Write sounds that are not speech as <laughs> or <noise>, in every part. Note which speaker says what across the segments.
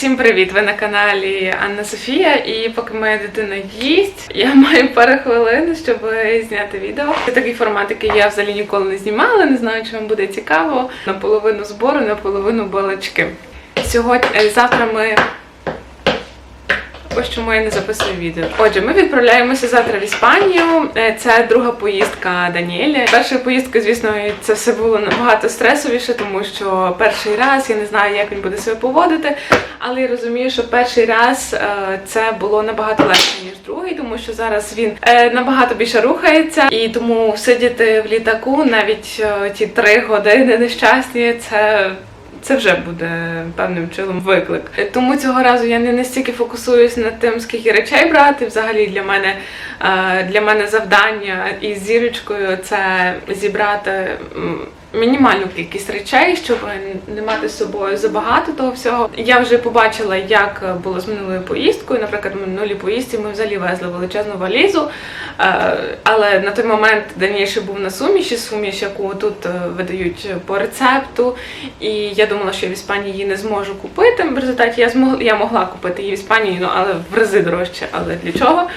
Speaker 1: Всім привіт! Ви на каналі Анна Софія. І поки моя дитина їсть, я маю пару хвилин, щоб зняти відео. Це такий формат, який я взагалі ніколи не знімала. Не знаю, чи вам буде цікаво. Наполовину збору, наполовину балачки. Сьогодні е, завтра ми. Ось чому я не записую відео. Отже, ми відправляємося завтра в Іспанію. Е, Це друга поїздка Даніеля. Першою поїздкою, звісно, це все було набагато стресовіше, тому що перший раз я не знаю, як він буде себе поводити. Але я розумію, що перший раз е, це було набагато легше ніж другий, тому що зараз він е, набагато більше рухається, і тому сидіти в літаку навіть ті три години нещасні, це це вже буде певним чином виклик. Тому цього разу я не настільки фокусуюсь над тим, скільки речей брати. Взагалі для мене е, для мене завдання із зірочкою це зібрати. Мінімальну кількість речей, щоб не мати з собою забагато того всього. Я вже побачила, як було з минулою поїздкою. Наприклад, в минулій поїздці ми взагалі везли величезну валізу. Е, Але на той момент ще був на суміші, суміш, яку тут е, видають по рецепту. І я думала, що я в Іспанії її не зможу купити. В результаті я змогла я могла купити її в Іспанії, ну але в рази дорожче. Але для чого?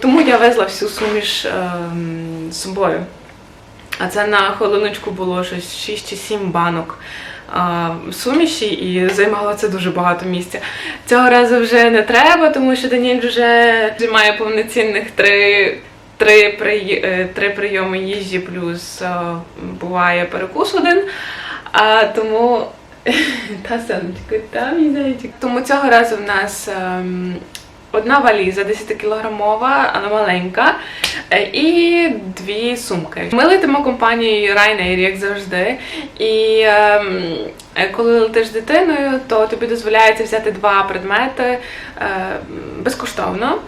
Speaker 1: Тому я везла всю суміш ем, з собою. А це на хвилиночку було щось 6 чи 7 банок а, суміші, і займало це дуже багато місця. Цього разу вже не треба, тому що Даніель вже має повноцінних три. Три, при, е, три прийоми їжі, плюс е, буває перекус один. А тому <laughs> та сонечко, там і. Тому цього разу в нас ем, одна валіза 10-кілограмова, але маленька, е, і дві сумки. Ми летимо компанією Ryanair, як завжди. І ем, е, коли летиш з дитиною, то тобі дозволяється взяти два предмети е, безкоштовно.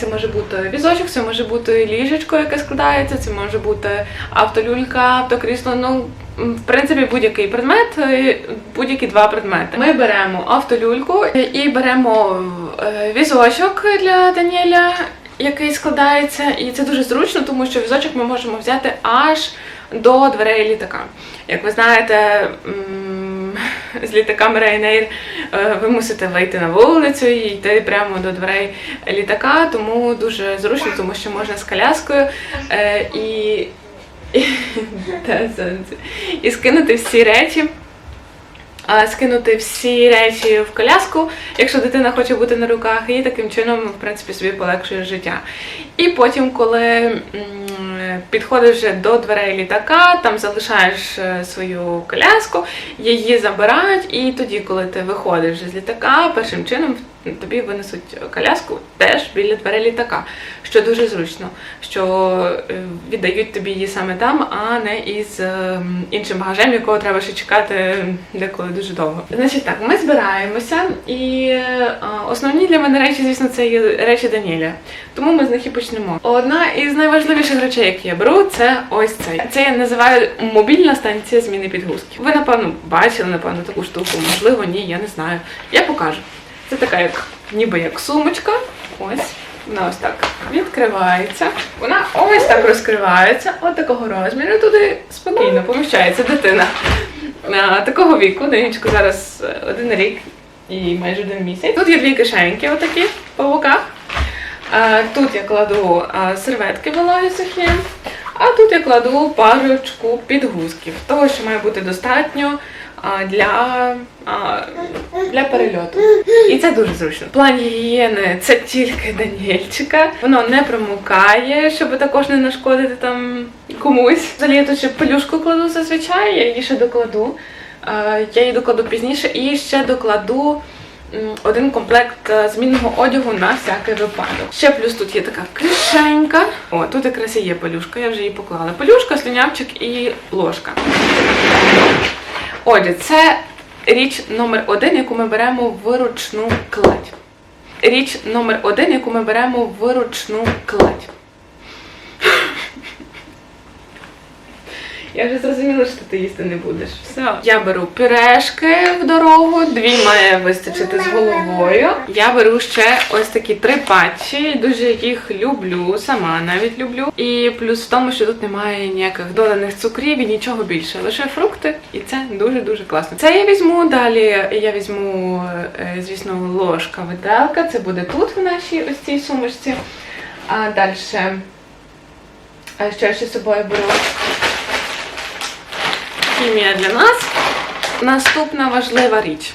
Speaker 1: Це може бути візочок, це може бути ліжечко, яке складається, це може бути автолюлька, автокрісло. Ну, в принципі, будь-який предмет, е, будь-які два предмети. Ми беремо автолюльку і беремо е, візочок для Даніеля, який складається, і це дуже зручно, тому що візочок ми можемо взяти аж до дверей літака. Як ви знаєте, <laughs> з літаками Ryanair е, ви мусите вийти на вулицю і йти прямо до дверей літака, тому дуже зручно, тому що можна з коляскою і, і скинути всі речі. Скинути всі речі в коляску, якщо дитина хоче бути на руках, і таким чином, в принципі, собі полегшує життя. І потім, коли підходиш до дверей літака, там залишаєш е, свою коляску, її забирають, і тоді, коли ти виходиш з літака, першим чином тобі винесуть коляску теж біля дверей літака, що дуже зручно, що е, віддають тобі її саме там, а не із е, іншим багажем, якого треба ще чекати деколи дуже довго. Значить так, ми збираємося, і е, основні для мене речі, звісно, це є речі Даніеля. Тому ми з них і почнемо. Одна із найважливіших речей, які я беру, це ось цей. Це я називаю мобільна станція зміни підгузків. Ви, напевно, бачили, напевно, таку штуку. Можливо, ні, я не знаю. Я покажу. Це така як ніби як сумочка. Ось. Вона ось так відкривається. Вона ось так розкривається, от такого розміру. Туди спокійно поміщається дитина. А, такого віку, Данічку зараз е, один рік і майже один місяць. Тут є дві кишеньки, отакі по боках. Тут я кладу серветки вологі сухі, а тут я кладу парочку підгузків. Того, що має бути достатньо для, для перельоту. І це дуже зручно. План гігієни це тільки Даніельчика. Воно не промокає, щоб також не нашкодити там комусь. Взагалі я тут ще пелюшку кладу зазвичай, я її ще докладу. Я її докладу пізніше і ще докладу один комплект е, змінного одягу на всякий випадок. Ще плюс тут є така кишенька. О, тут якраз і є пелюшка, я вже її поклала. Пелюшка, слюнявчик і ложка. Отже, це річ номер один, яку ми беремо в ручну кладь. Річ номер один, яку ми беремо в ручну кладь. Я вже зрозуміла, що ти їсти не будеш. Все. Я беру пюрешки в дорогу, дві має вистачити з головою. Я беру ще ось такі три патчі. Дуже їх люблю, сама навіть люблю. І плюс в тому, що тут немає ніяких доданих цукрів і нічого більше. Лише фрукти, і це дуже-дуже класно. Це я візьму далі. Я візьму, е, звісно, ложка виделка. Це буде тут в нашій ось цій сумочці. А далі. А що я ще з собою беру? Хімія для нас. Наступна важлива річ.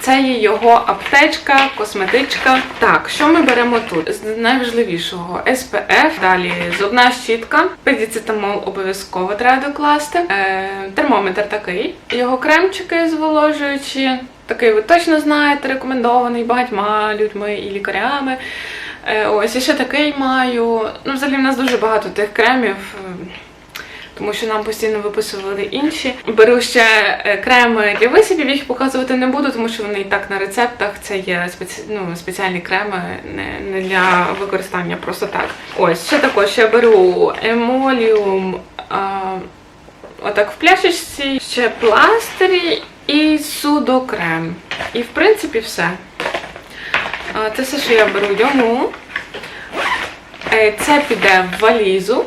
Speaker 1: Це є його аптечка, косметичка. Так, що ми беремо тут? З найважливішого SPF, далі зубна щітка, педіцетамол обов'язково треба докласти. Е, термометр такий. Його кремчики зволожуючі. Такий ви точно знаєте, рекомендований багатьма людьми і лікарями. Е, ось і ще такий маю. Ну, взагалі, в нас дуже багато тих кремів. Тому що нам постійно виписували інші. Беру ще е, креми для висипів, їх показувати не буду, тому що вони і так на рецептах. Це є спеці... ну, спеціальні креми, не, не для використання просто так. Ось ще також я беру емоліум. А... Отак в пляшечці, ще пластирі і судокрем. І в принципі все. Це все, що я беру йому. Е, Це піде в валізу.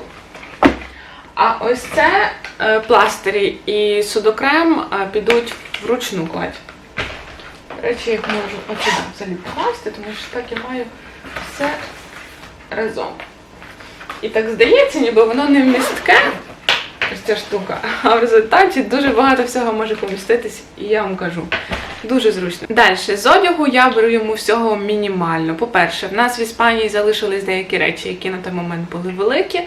Speaker 1: А ось це е, пластирі і судокрем е, підуть в ручну кладь. Речі, їх можу отсюди взагалі покласти, тому що так я маю все разом. І так здається, ніби воно не містке, ось ця штука, а в результаті дуже багато всього може поміститись, і я вам кажу. Дуже зручно. Далі, з одягу я беру йому всього мінімально. По-перше, в нас в Іспанії залишились деякі речі, які на той момент були великі.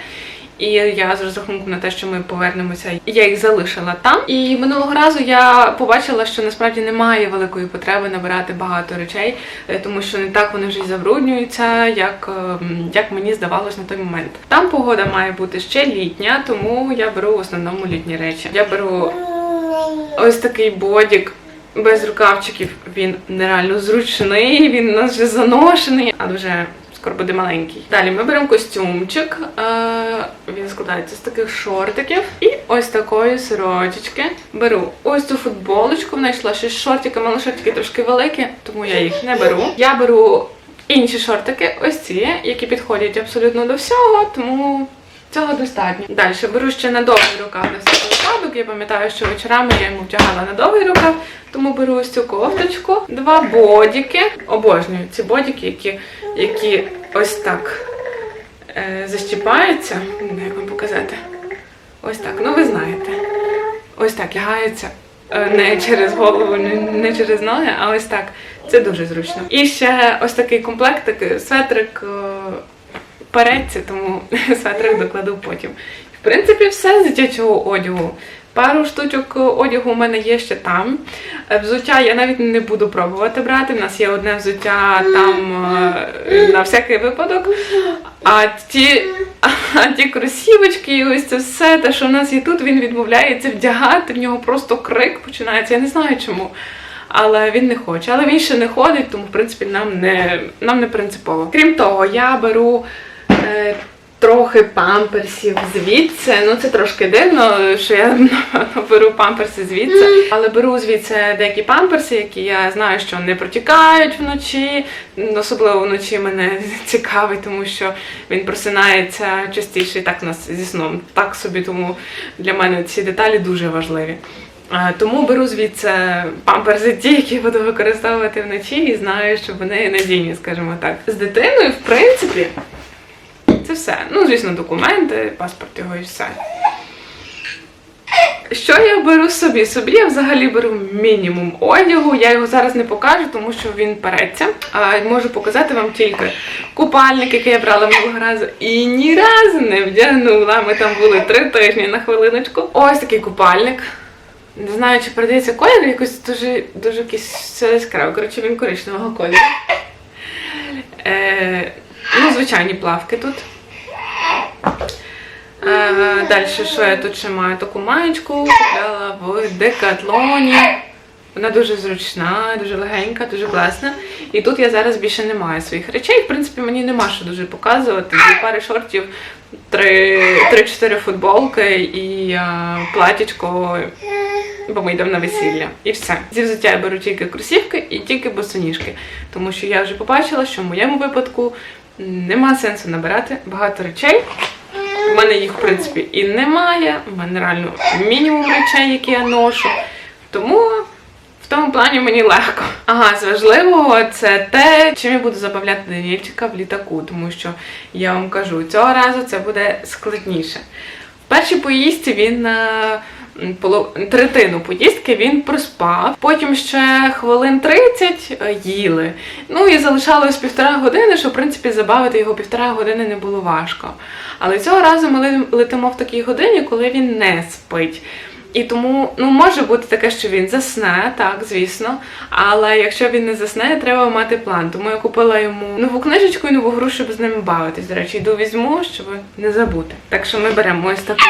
Speaker 1: І я з розрахунку на те, що ми повернемося, я їх залишила там. І минулого разу я побачила, що насправді немає великої потреби набирати багато речей, е, тому що не так вони вже й забруднюються, як, ем, як мені здавалось на той момент. Там погода має бути ще літня, тому я беру в основному літні речі. Я беру ось такий бодік. Без рукавчиків він нереально зручний, він у нас вже заношений, а дуже скоро буде маленький. Далі ми беремо костюмчик. Е, він складається з таких шортиків і ось такої сорочечки. Беру ось цю футболочку. Вона йшла ще з шортиками, але шортики трошки великі, тому я їх не беру. Я беру інші шортики, ось ці, які підходять абсолютно до всього, тому. Цього достатньо. Далі беру ще на довгий рукав на. Я пам'ятаю, що вечорами я йому втягала на довгий рукав, тому беру ось цю кофточку, два бодіки. Обожнюю ці бодіки, які, які ось так е, защіпаються. Не знаю, як вам показати. Ось так. Ну ви знаєте. Ось так лягаються. Е, Не через голову, не, через ноги, а ось так. Це дуже зручно. І ще ось такий комплектик, светрик. е, передці, тому <laughs> светрик докладу потім. Принципі, все з дитячого одягу. Пару штучок одягу у мене є ще там. Е, Взуття я навіть не буду пробувати брати. У нас є одне взуття там е, на всякий випадок. А ті, а ті кросівочки, і ось це все, те, що в нас є тут, він відмовляється вдягати. В нього просто крик починається. Я не знаю чому. Але він не хоче. Але він ще не ходить, тому в принципі нам не, нам не принципово. Крім того, я беру е, трохи памперсів звідси. Ну це трошки дивно, що я <laughs> беру памперси звідси, але беру звідси деякі памперси, які я знаю, що не протікають вночі. Особливо вночі мене <laughs> цікавить, тому що він просинається частіше і так у нас зі сном. Так собі, тому для мене ці деталі дуже важливі. Тому беру звідси памперси ті, які буду використовувати вночі, і знаю, що вони надійні, скажімо так. З дитиною, в принципі, це все. Ну, звісно, документи, паспорт його і все. Що я беру собі? Собі я взагалі беру мінімум одягу. Я його зараз не покажу, тому що він переться. А можу показати вам тільки купальник, який я брала минулого разу, і ні разу не вдягнула. Ми там були три тижні на хвилиночку. Ось такий купальник. Не знаю, чи передається колір, якось дуже, дуже якийсь все яскравий. Коротше, він коричневого кольору. Е, ну, звичайні плавки тут. Е, далі, що я тут ще маю? Таку маєчку купляла в декатлоні. Вона дуже зручна, дуже легенька, дуже класна. І тут я зараз більше не маю своїх речей. В принципі, мені нема що дуже показувати. Дві пари шортів, три- три-чотири футболки і а, платічко, бо ми йдемо на весілля. І все. Зі взуття я беру тільки кросівки і тільки босоніжки. Тому що я вже побачила, що в моєму випадку нема сенсу набирати багато речей. У мене їх, в принципі, і немає. У мене реально мінімум речей, які я ношу. Тому в тому плані мені легко. Ага, з важливого це те, чим я буду забавляти Данільчика в літаку, тому що я вам кажу, цього разу це буде складніше. В першій поїздці він е, третину поїздки він проспав. Потім ще хвилин 30 е, їли. Ну і залишалось півтора години, що в принципі забавити його півтора години не було важко. Але цього разу ми летимо в такій годині, коли він не спить. І тому ну може бути таке, що він засне, так, звісно. Але якщо він не засне, треба мати план. Тому я купила йому нову книжечку і нову гру, щоб з ними бавитись. До речі, йду візьму, щоб не забути. Так що ми беремо ось таку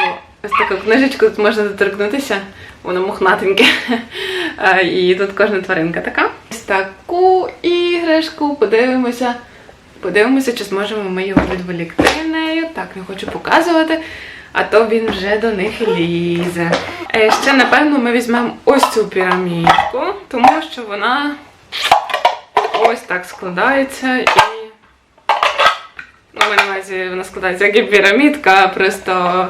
Speaker 1: ось таку книжечку, тут можна доторкнутися, воно мохнатеньке. <laughs> Е, І тут кожна тваринка така. Ось таку іграшку, подивимося. Подивимося, чи зможемо ми його відволікти нею. Так, не хочу показувати, а то він вже до них лізе. Е, ще, напевно, ми візьмемо ось цю пірамідку, тому що вона ось так складається і. Ну, на увазі, вона складається як і пірамідка, просто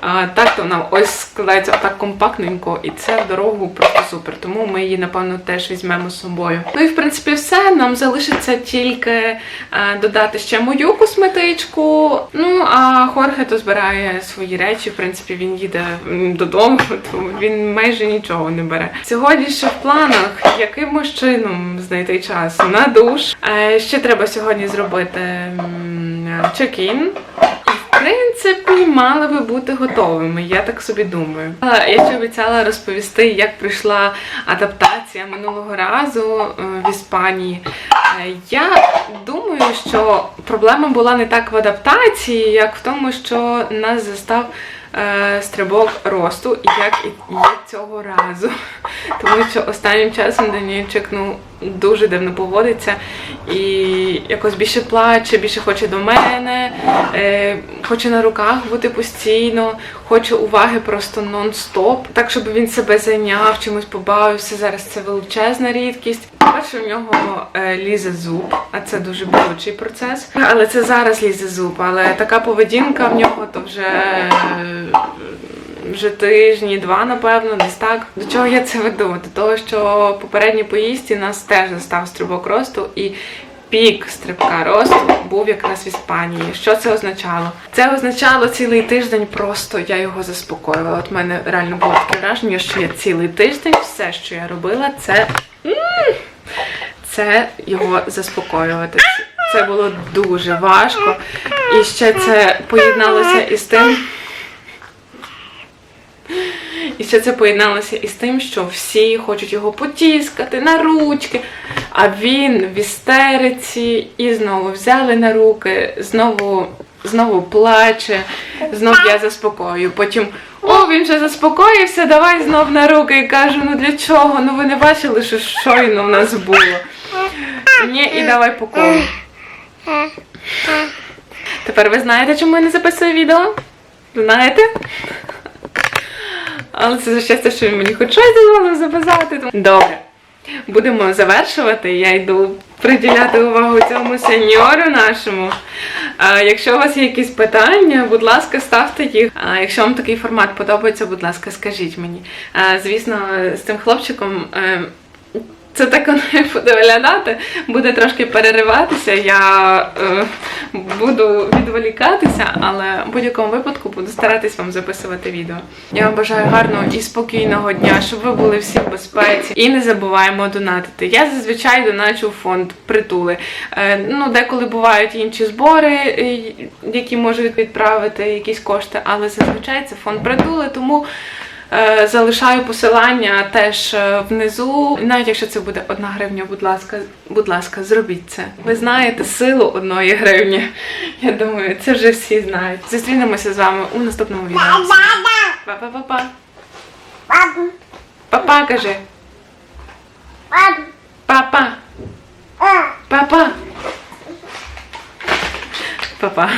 Speaker 1: а, так то вона ось складається так компактненько, і це дорогу просто супер. Тому ми її, напевно, теж візьмемо з собою. Ну і в принципі все. Нам залишиться тільки а, додати ще мою косметичку. Ну а Хорхе то збирає свої речі. В принципі, він їде додому, <laughs> тому він майже нічого не бере. Сьогодні ще в планах, яким чином знайти час на душ. Е, ще треба сьогодні зробити м, чек-ін. Принципі, мали би бути готовими, я так собі думаю. Я ще обіцяла розповісти, як пройшла адаптація минулого разу е, в Іспанії. Е, Я думаю, що проблема була не так в адаптації, як в тому, що нас застав е, стрибок росту, як і є цього разу. <laughs> Тому що останнім часом Данійчик ну, дуже дивно поводиться і якось більше плаче, більше хоче до мене, е, хоче на руках бути постійно, хоче уваги просто нон-стоп, так щоб він себе зайняв, чимось побавився. Зараз це величезна рідкість. Перше, в нього е, лізе зуб, а це дуже болючий процес. Але це зараз лізе зуб. Але така поведінка в нього то вже. е, вже тижні, два, напевно, десь так. До чого я це веду? До того, що попередній поїздці нас теж застав стрибок росту і. Пік стрибка росту був якраз в Іспанії. Що це означало? Це означало цілий тиждень просто я його заспокоювала. От в мене реально було таке враження, що я цілий тиждень все, що я робила, це, це його заспокоювати. Це було дуже важко. І ще це поєдналося із тим. І ще це поєдналося із тим, що всі хочуть його потіскати на ручки, а він в істериці і знову взяли на руки, знову, знову плаче, знов я заспокоюю. Потім о, він вже заспокоївся, давай знов на руки. І кажу, ну для чого? Ну ви не бачили, що щойно в нас було. Ні, і давай по колу. Тепер ви знаєте, чому я не записую відео? Знаєте? Але це за щастя, що він мені хоч щось дозволив записати. Добре. Будемо завершувати. Я йду приділяти увагу цьому сеньору нашому. А, якщо у вас є якісь питання, будь ласка, ставте їх. А, якщо вам такий формат подобається, будь ласка, скажіть мені. А, звісно, з цим хлопчиком. Це так воно і буде виглядати, буде трошки перериватися. Я е, буду відволікатися, але в будь-якому випадку буду старатись вам записувати відео. Я вам бажаю гарного і спокійного дня, щоб ви були всі в безпеці. І не забуваємо донатити. Я зазвичай доначу в фонд притули. Е, ну, деколи бувають інші збори, е, які можуть відправити якісь кошти, але зазвичай це фонд притули, тому. Е, Залишаю посилання теж е, внизу. Навіть якщо це буде одна гривня, будь ласка, будь ласка, зробіть це. Ви знаєте силу одної гривні. <laughs> Я думаю, це вже всі знають. Зустрінемося з вами у наступному відео. Па-па-па-па. Па-па, кажи. Папа. Папа. Папа.